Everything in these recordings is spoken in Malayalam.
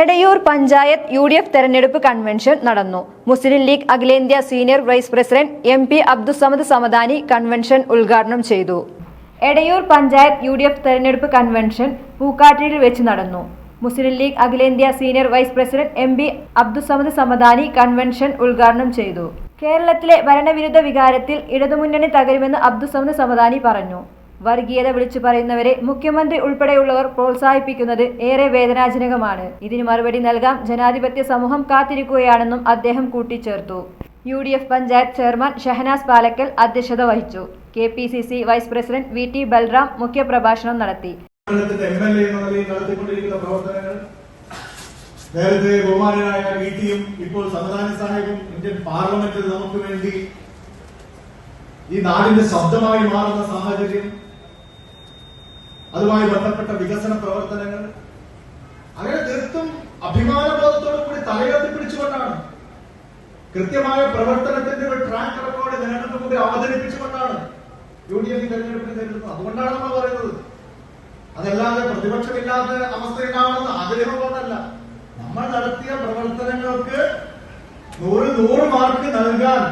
Edayur panchayat U D F തെരഞ്ഞെടുപ്പ് കൺവെൻഷൻ നടന്നു. മുസ്ലിം ലീഗ് അഖിലേന്ത്യാ senior vice president M P Abdussamad Samadani convention ഉദ്ഘാടനം ചെയ്തു. Edayur panchayat U D F തെരഞ്ഞെടുപ്പ് കൺവെൻഷൻ പൂക്കാട്ടിയിൽ വെച്ച് നടന്നു. മുസ്ലിം ലീഗ് അഖിലേന്ത്യാ senior vice president M P Abdussamad Samadani convention ഉദ്ഘാടനം ചെയ്തു. കേരളത്തിലെ ഭരണവിരുദ്ധ വികാരത്തിൽ ഇടതുമുന്നണി തകരുമെന്ന് അബ്ദുസമദ് സമദാനി പറഞ്ഞു. വർഗീയത വിളിച്ചു പറയുന്നവരെ മുഖ്യമന്ത്രി ഉൾപ്പെടെയുള്ളവർ പ്രോത്സാഹിപ്പിക്കുന്നത് ഏറെ വേദനാജനകമാണ്. ഇതിന് മറുപടി നൽകാം ജനാധിപത്യ സമൂഹം കാത്തിരിക്കുകയാണെന്നും അദ്ദേഹം കൂട്ടിച്ചേർത്തു. U D F panchayat chairman Shahanas Palakkal അധ്യക്ഷത വഹിച്ചു. K P C C vice president V T Balram മുഖ്യപ്രഭാഷണം നടത്തി. നേരത്തെ ബഹുമാനായ വി ടിയും ഇപ്പോൾ സംവിധാന സാഹിബും ഇന്ത്യൻ പാർലമെന്റിൽ നമുക്ക് വേണ്ടി ഈ നാടിന്റെ ശബ്ദമായി മാറുന്ന സാഹചര്യം അതുമായി ബന്ധപ്പെട്ട വികസന പ്രവർത്തനങ്ങൾ. അങ്ങനെ തീർത്തും അഭിമാനബോധത്തോടു കൂടി തലയുയർത്തി പിടിച്ചുകൊണ്ടാണ്. കൃത്യമായ പ്രവർത്തനത്തിന്റെ ഒരു ട്രാക്ക് റെക്കോർഡ് ജനങ്ങൾക്ക് മുമ്പിൽ അവതരിപ്പിച്ചുകൊണ്ടാണ് യു ഡി എഫ് തെരഞ്ഞെടുപ്പിന് നേരിടുന്നത് അതുകൊണ്ടാണ് പറയുന്നത്. അതല്ലാതെ പ്രതിപക്ഷമില്ലാത്ത അവസ്ഥയിലാണെന്ന് ആഗ്രഹം കൊണ്ടല്ല. നമ്മൾ നടത്തിയ പ്രവർത്തനങ്ങൾക്ക് നൂറ് നൂറ് മാർക്ക് നൽകാൻ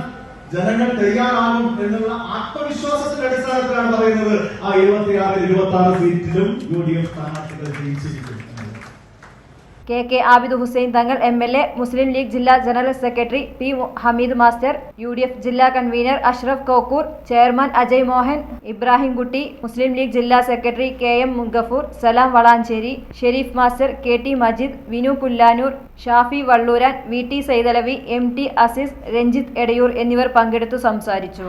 ജനങ്ങൾ തയ്യാറാകും എന്നുള്ള ആത്മവിശ്വാസത്തിന്റെ അടിസ്ഥാനത്തിലാണ് പറയുന്നത് ആ ഇരുപത്തിയാറ് ഇരുപത്തി ആറ് സീറ്റിലും യു ഡി എഫ് സ്ഥാനാർത്ഥികൾ ജയിച്ചിരിക്കും. K K Abid Hussain Thangal M L A Muslim League ജില്ലാ general secretary P Hameed master U D F ജില്ലാ കൺവീനർ അഷ്റഫ് കോക്കൂർ ചെയർമാൻ അജയ് മോഹൻ ഇബ്രാഹിം കുട്ടി മുസ്ലിം ലീഗ് ജില്ലാ secretary K M Mugafoor Salam Valanchery Sherif master K T Majeed Vinu Pullanur Shafi Valluran V T Saidalavi M T Aziz Ranjith Edayur എന്നിവർ പങ്കെടുത്തു സംസാരിച്ചു.